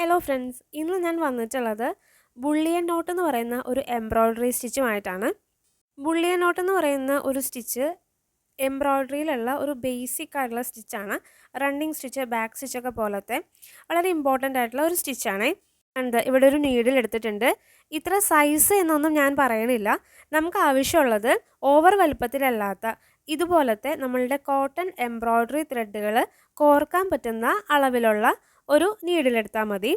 Hello friends ഇന്ന് ഞാൻ വന്നിട്ടുള്ളത് ബുള്ളിയൻ നോട്ട് എന്ന് പറയുന്ന ഒരു എംബ്രോയ്ഡറി സ്റ്റിച്ചുമായിട്ടാണ് ബുള്ളിയൻ നോട്ട് എന്ന് പറയുന്ന ഒരു സ്റ്റിച്ച് എംബ്രോയ്ഡറിയിലുള്ള ഒരു ബേസിക് ആയിട്ടുള്ള സ്റ്റിച്ചാണ് റണ്ണിങ് സ്റ്റിച്ച് ബാക്ക് സ്റ്റിച്ചൊക്കെ പോലത്തെ വളരെ ഇമ്പോർട്ടന്റ് ആയിട്ടുള്ള ഒരു സ്റ്റിച്ചാണ് ഉണ്ട് ഇവിടെ ഒരു നീഡിൽ എടുത്തിട്ടുണ്ട്. ഇത്ര സൈസ് എന്നൊന്നും ഞാൻ പറയണില്ല. നമുക്ക് ആവശ്യമുള്ളത് ഓവർ വലുപ്പത്തിലല്ലാത്ത ഇതുപോലത്തെ നമ്മളുടെ കോട്ടൺ എംബ്രോയ്ഡറി ത്രെഡുകൾ കോർക്കാൻ പറ്റുന്ന അളവിലുള്ള ഒരു നീഡിലെടുത്താൽ മതി.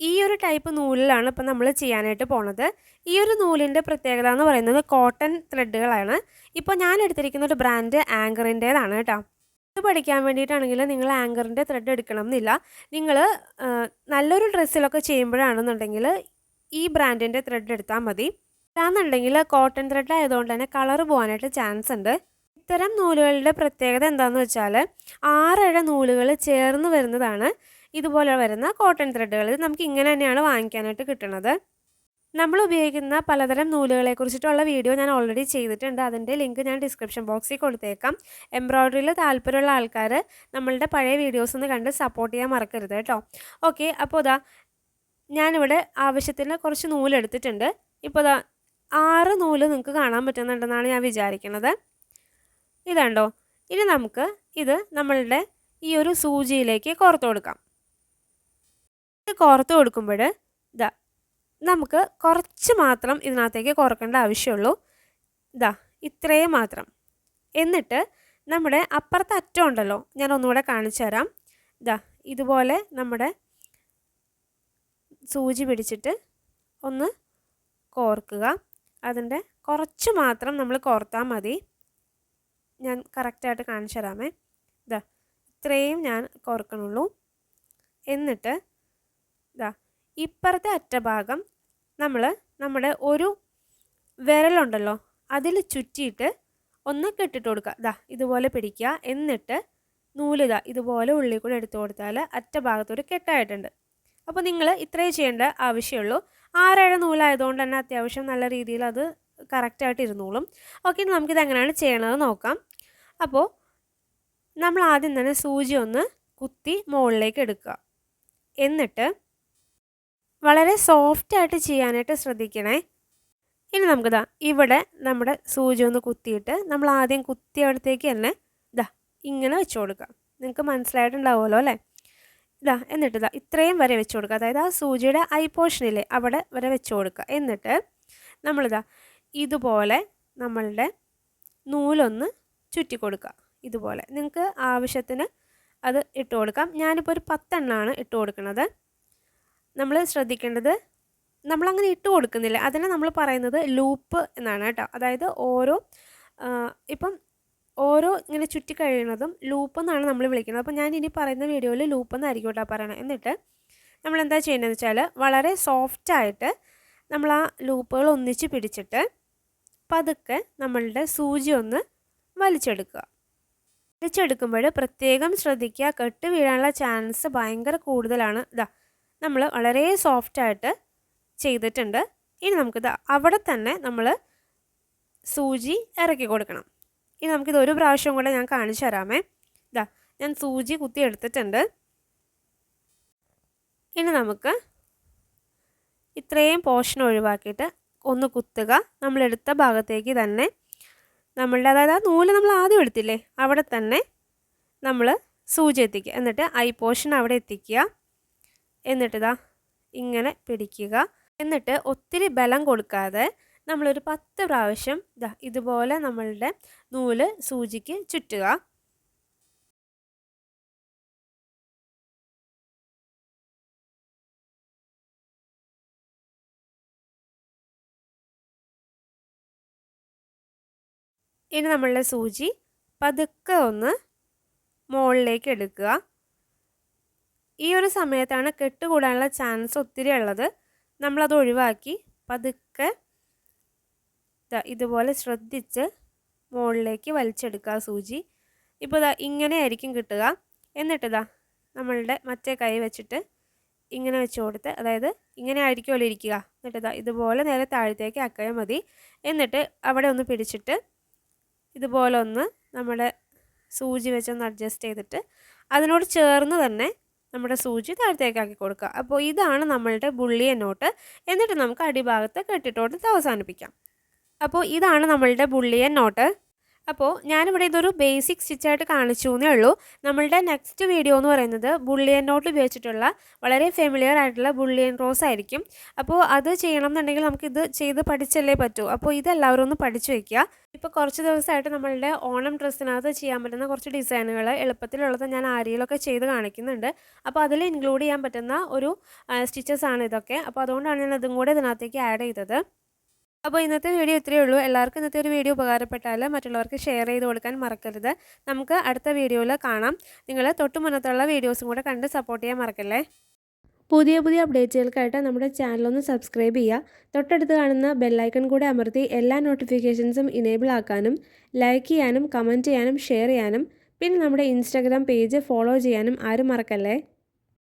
ഈ ഒരു ടൈപ്പ് നൂലിലാണ് ഇപ്പം നമ്മൾ ചെയ്യാനായിട്ട് പോണത്. ഈ ഒരു നൂലിന്റെ പ്രത്യേകത എന്ന് പറയുന്നത് കോട്ടൺ ത്രെഡുകളാണ് ഇപ്പോൾ ഞാൻ എടുത്തിരിക്കുന്ന ഒരു ബ്രാൻഡ് ആങ്കറിന്റേതാണ് കേട്ടോ. ഇത് പഠിക്കാൻ വേണ്ടിയിട്ടാണെങ്കിൽ നിങ്ങൾ ആങ്കറിന്റെ ത്രെഡ് എടുക്കണം എന്നില്ല നിങ്ങൾ നല്ലൊരു ഡ്രസ്സിലൊക്കെ ചെയ്യുമ്പോഴാണെന്നുണ്ടെങ്കിൽ ഈ ബ്രാൻഡിന്റെ ത്രെഡ് എടുത്താൽ മതി. അല്ലാന്നുണ്ടെങ്കിൽ കോട്ടൺ ത്രെഡ് ആയതുകൊണ്ട് തന്നെ കളർ പോകാനായിട്ട് ചാൻസ് ഉണ്ട്. ഇത്തരം നൂലുകളുടെ പ്രത്യേകത എന്താണെന്ന് വെച്ചാൽ ആറഴ നൂലുകൾ ചേർന്ന് വരുന്നതാണ്. ഇതുപോലെ വരുന്ന കോട്ടൺ ത്രെഡുകൾ. ഇത് നമുക്ക് ഇങ്ങനെ തന്നെയാണ് വാങ്ങിക്കാനായിട്ട് കിട്ടുന്നത്. നമ്മൾ ഉപയോഗിക്കുന്ന പലതരം നൂലുകളെ കുറിച്ചിട്ടുള്ള വീഡിയോ ഞാൻ ഓൾറെഡി ചെയ്തിട്ടുണ്ട്. അതിന്റെ ലിങ്ക് ഞാൻ ഡിസ്ക്രിപ്ഷൻ ബോക്സിൽ കൊടുത്തേക്കാം. എംബ്രോയ്ഡറിയിൽ താല്പര്യമുള്ള ആൾക്കാർ നമ്മളുടെ പഴയ വീഡിയോസ് ഒന്ന് കണ്ട് സപ്പോർട്ട് ചെയ്യാൻ മറക്കരുത് കേട്ടോ. ഓക്കെ അപ്പോൾ ഇതാ ഞാനിവിടെ ആവശ്യത്തിന് കുറച്ച് നൂലെടുത്തിട്ടുണ്ട് ഇപ്പോൾ ഇതാ ആറ് നൂൽ നിങ്ങൾക്ക് കാണാൻ പറ്റുന്നുണ്ടെന്നാണ് ഞാൻ വിചാരിക്കുന്നത്. ഇതുണ്ടോ? ഇനി നമുക്ക് ഇത് നമ്മളുടെ ഈ ഒരു സൂചിയിലേക്ക് കോർത്തു കൊടുക്കാം. ഇത് കോർത്ത് കൊടുക്കുമ്പോൾ ഇതാ നമുക്ക് കുറച്ച് മാത്രം ഇതിനകത്തേക്ക് കുറക്കേണ്ട ആവശ്യമുള്ളൂ. ഇതാ ഇത്രയും മാത്രം. എന്നിട്ട് നമ്മുടെ അപ്പുറത്തെ അറ്റം ഉണ്ടല്ലോ ഞാൻ ഒന്നുകൂടെ കാണിച്ചു തരാം. ഇതാ ഇതുപോലെ നമ്മുടെ സൂചി പിടിച്ചിട്ട് ഒന്ന് കോർക്കുക. അതിന്റെ കുറച്ച് മാത്രം നമ്മൾ കോർത്താൽ മതി. ഞാൻ കറക്റ്റായിട്ട് കാണിച്ചു തരാമേ. ഇതാ ഇത്രയും ഞാൻ കോർക്കണുള്ളൂ. എന്നിട്ട് ഇതാ ഇപ്പുറത്തെ അറ്റഭാഗം നമ്മൾ നമ്മുടെ ഒരു വിരലുണ്ടല്ലോ അതിൽ ചുറ്റിയിട്ട് ഒന്ന് കെട്ടിട്ട് കൊടുക്കുക. ഇതാ ഇതുപോലെ പിടിക്കുക. എന്നിട്ട് നൂലിത ഇതുപോലെ ഉള്ളിൽ കൂടെ എടുത്തു കൊടുത്താൽ അറ്റഭാഗത്തൊരു കെട്ടായിട്ടുണ്ട്. അപ്പോൾ നിങ്ങൾ ഇത്രയേ ചെയ്യേണ്ട ആവശ്യമുള്ളൂ. ആരേഴ് നൂലായതുകൊണ്ട് തന്നെ അത്യാവശ്യം നല്ല രീതിയിൽ അത് കറക്റ്റായിട്ട് ഇരുന്നോളും. ഓക്കെ നമുക്കിത് എങ്ങനെയാണ് ചെയ്യണത് നോക്കാം. അപ്പോൾ നമ്മൾ ആദ്യം തന്നെ സൂചി ഒന്ന് കുത്തി മുകളിലേക്ക് എടുക്കുക. എന്നിട്ട് വളരെ സോഫ്റ്റ് ആയിട്ട് ചെയ്യാനായിട്ട് ശ്രദ്ധിക്കണേ. ഇനി നമുക്കിതാ ഇവിടെ നമ്മുടെ സൂചി ഒന്ന് കുത്തിയിട്ട് നമ്മൾ ആദ്യം കുത്തിയവിടത്തേക്ക് തന്നെ ഇതാ ഇങ്ങനെ വെച്ച് കൊടുക്കുക. നിങ്ങൾക്ക് മനസ്സിലായിട്ടുണ്ടാവുമല്ലോ അല്ലേ? ഇതാ എന്നിട്ട് ഇതാ ഇത്രയും വരെ വെച്ച് കൊടുക്കുക. അതായത് ആ സൂചിയുടെ ഐ പോർഷനില്ലേ അവിടെ വരെ വെച്ച് കൊടുക്കുക. എന്നിട്ട് നമ്മളിതാ ഇതുപോലെ നമ്മളുടെ നൂലൊന്ന് ചുറ്റി കൊടുക്കുക ഇതുപോലെ. നിങ്ങൾക്ക് ആവശ്യത്തിന് അത് ഇട്ട് കൊടുക്കാം. ഞാനിപ്പോൾ ഒരു പത്തെണ്ണമാണ് ഇട്ട് കൊടുക്കുന്നത്. നമ്മൾ ശ്രദ്ധിക്കേണ്ടത് നമ്മളങ്ങനെ ഇട്ട് കൊടുക്കുന്നില്ല. അതിനെ നമ്മൾ പറയുന്നത് ലൂപ്പ് എന്നാണ് കേട്ടോ. അതായത് ഓരോ ഇപ്പം ഓരോ ഇങ്ങനെ ചുറ്റി കഴിയുന്നതും ലൂപ്പ് എന്നാണ് നമ്മൾ വിളിക്കുന്നത്. അപ്പോൾ ഞാൻ ഇനി പറയുന്ന വീഡിയോയിൽ ലൂപ്പ് എന്നായിരിക്കും കേട്ടോ പറയണം. എന്നിട്ട് നമ്മൾ എന്താ ചെയ്യേണ്ടതെന്ന് വെച്ചാൽ വളരെ സോഫ്റ്റായിട്ട് നമ്മൾ ആ ലൂപ്പുകൾ ഒന്നിച്ച് പിടിച്ചിട്ട് പതുക്കെ നമ്മളുടെ സൂചി ഒന്ന് വലിച്ചെടുക്കുക. വലിച്ചെടുക്കുമ്പോൾ പ്രത്യേകം ശ്രദ്ധിക്കുക. കെട്ട് വീഴാനുള്ള ചാൻസ് ഭയങ്കര കൂടുതലാണ്. ഇതാ നമ്മൾ വളരെ സോഫ്റ്റായിട്ട് ചെയ്തിട്ടുണ്ട്. ഇനി നമുക്കിത് അവിടെ തന്നെ നമ്മൾ സൂചി ഇറക്കി കൊടുക്കണം. ഇനി നമുക്കിത് ഒരു പ്രാവശ്യം കൂടെ ഞാൻ കാണിച്ചു തരാമേ. ഇതാ ഞാൻ സൂചി കുത്തി എടുത്തിട്ടുണ്ട്. ഇനി നമുക്ക് ഇത്രയും പോർഷൻ ഒഴിവാക്കിയിട്ട് ഒന്ന് കുത്തുക. നമ്മളെടുത്ത ഭാഗത്തേക്ക് തന്നെ നമ്മളുടെ അതായത് ആ നൂൽ നമ്മൾ ആദ്യം എടുത്തില്ലേ അവിടെ തന്നെ നമ്മൾ സൂചി എത്തിക്കുക. എന്നിട്ട് ഐ പോർഷൻ അവിടെ എത്തിക്കുക. എന്നിട്ടിതാ ഇങ്ങനെ പിടിക്കുക. എന്നിട്ട് ഒത്തിരി ബലം കൊടുക്കാതെ നമ്മളൊരു പത്ത് പ്രാവശ്യം ഇതാ ഇതുപോലെ നമ്മളുടെ നൂൽ സൂചിക്ക് ചുറ്റുക. ഇനി നമ്മളുടെ സൂചി പതുക്കെ ഒന്ന് മുകളിലേക്ക് എടുക്കുക. ഈ ഒരു സമയത്താണ് കെട്ടുകൂടാനുള്ള ചാൻസ് ഒത്തിരി ഉള്ളത്. നമ്മളത് ഒഴിവാക്കി പതുക്കെ ഇതുപോലെ ശ്രദ്ധിച്ച് മുകളിലേക്ക് വലിച്ചെടുക്കുക സൂചി. ഇപ്പോൾ ഇതാ ഇങ്ങനെ ആയിരിക്കും കിട്ടുക. എന്നിട്ടിതാ നമ്മളുടെ മറ്റേ കൈ വെച്ചിട്ട് ഇങ്ങനെ വെച്ച് കൊടുത്ത് അതായത് ഇങ്ങനെ ആയിരിക്കുമല്ലോ ഇരിക്കുക. എന്നിട്ടിതാ ഇതുപോലെ നേരെ താഴത്തേക്ക് ആക്കിയാൽ മതി. എന്നിട്ട് അവിടെ ഒന്ന് പിടിച്ചിട്ട് ഇതുപോലെ ഒന്ന് നമ്മുടെ സൂചി വെച്ചൊന്ന് അഡ്ജസ്റ്റ് ചെയ്തിട്ട് അതിനോട് ചേർന്ന് തന്നെ നമ്മുടെ സൂചി താഴത്തേക്കാക്കി കൊടുക്കുക. അപ്പോൾ ഇതാണ് നമ്മളുടെ ബുള്ളിയൻ നോട്ട് എന്നിട്ട് നമുക്ക് അടിഭാഗത്ത് കെട്ടിട്ടോട്ട് അവസാനിപ്പിക്കാം. അപ്പോൾ ഇതാണ് നമ്മളുടെ ബുള്ളിയൻ നോട്ട് അപ്പോൾ ഞാനിവിടെ ഇതൊരു ബേസിക് സ്റ്റിച്ചായിട്ട് കാണിച്ചു എന്നേ ഉള്ളൂ. നമ്മളുടെ നെക്സ്റ്റ് വീഡിയോ എന്ന് പറയുന്നത് ബുള്ളിയൻ നോട്ട് ഉപയോഗിച്ചിട്ടുള്ള വളരെ ഫെമിലിയർ ആയിട്ടുള്ള ബുള്ളിയൻ റോസ് ആയിരിക്കും. അപ്പോൾ അത് ചെയ്യണം എന്നുണ്ടെങ്കിൽ നമുക്കിത് ചെയ്ത് പഠിച്ചല്ലേ പറ്റൂ. അപ്പോൾ ഇതെല്ലാവരും ഒന്ന് പഠിച്ചു വയ്ക്കുക ഇപ്പോൾ കുറച്ച് ദിവസമായിട്ട് നമ്മളുടെ ഓണം ഡ്രസ്സിനകത്ത് ചെയ്യാൻ പറ്റുന്ന കുറച്ച് ഡിസൈനുകൾ എളുപ്പത്തിലുള്ളത് ഞാൻ ആരിയിലൊക്കെ ചെയ്ത് കാണിക്കുന്നുണ്ട്. അപ്പോൾ അതിൽ ഇൻക്ലൂഡ് ചെയ്യാൻ പറ്റുന്ന ഒരു സ്റ്റിച്ചസ് ആണ് ഇതൊക്കെ. അപ്പോൾ അതുകൊണ്ടാണ് ഞാൻ അതും കൂടെ ഇതിനകത്തേക്ക് ആഡ് ചെയ്തത്. അപ്പോൾ ഇന്നത്തെ വീഡിയോ ഇത്രയേ ഉള്ളൂ. എല്ലാവർക്കും ഇന്നത്തെ ഒരു വീഡിയോ ഉപകാരപ്പെട്ടാൽ മറ്റുള്ളവർക്ക് ഷെയർ ചെയ്ത് കൊടുക്കാൻ മറക്കരുത്. നമുക്ക് അടുത്ത വീഡിയോയിൽ കാണാം. നിങ്ങൾ തൊട്ട് മുന്നത്തുള്ള വീഡിയോസും കൂടെ കണ്ട് സപ്പോർട്ട് ചെയ്യാൻ മറക്കല്ലേ? പുതിയ പുതിയ അപ്ഡേറ്റുകൾക്കായിട്ട് നമ്മുടെ ചാനലൊന്ന് സബ്സ്ക്രൈബ് ചെയ്യുക. തൊട്ടടുത്ത് കാണുന്ന ബെല്ലൈക്കൺ കൂടെ അമർത്തി എല്ലാ നോട്ടിഫിക്കേഷൻസും ഇനേബിൾ ആക്കാനും ലൈക്ക് ചെയ്യാനും കമന്റ് ചെയ്യാനും ഷെയർ ചെയ്യാനും പിന്നെ നമ്മുടെ ഇൻസ്റ്റാഗ്രാം പേജ് ഫോളോ ചെയ്യാനും ആരും മറക്കല്ലേ?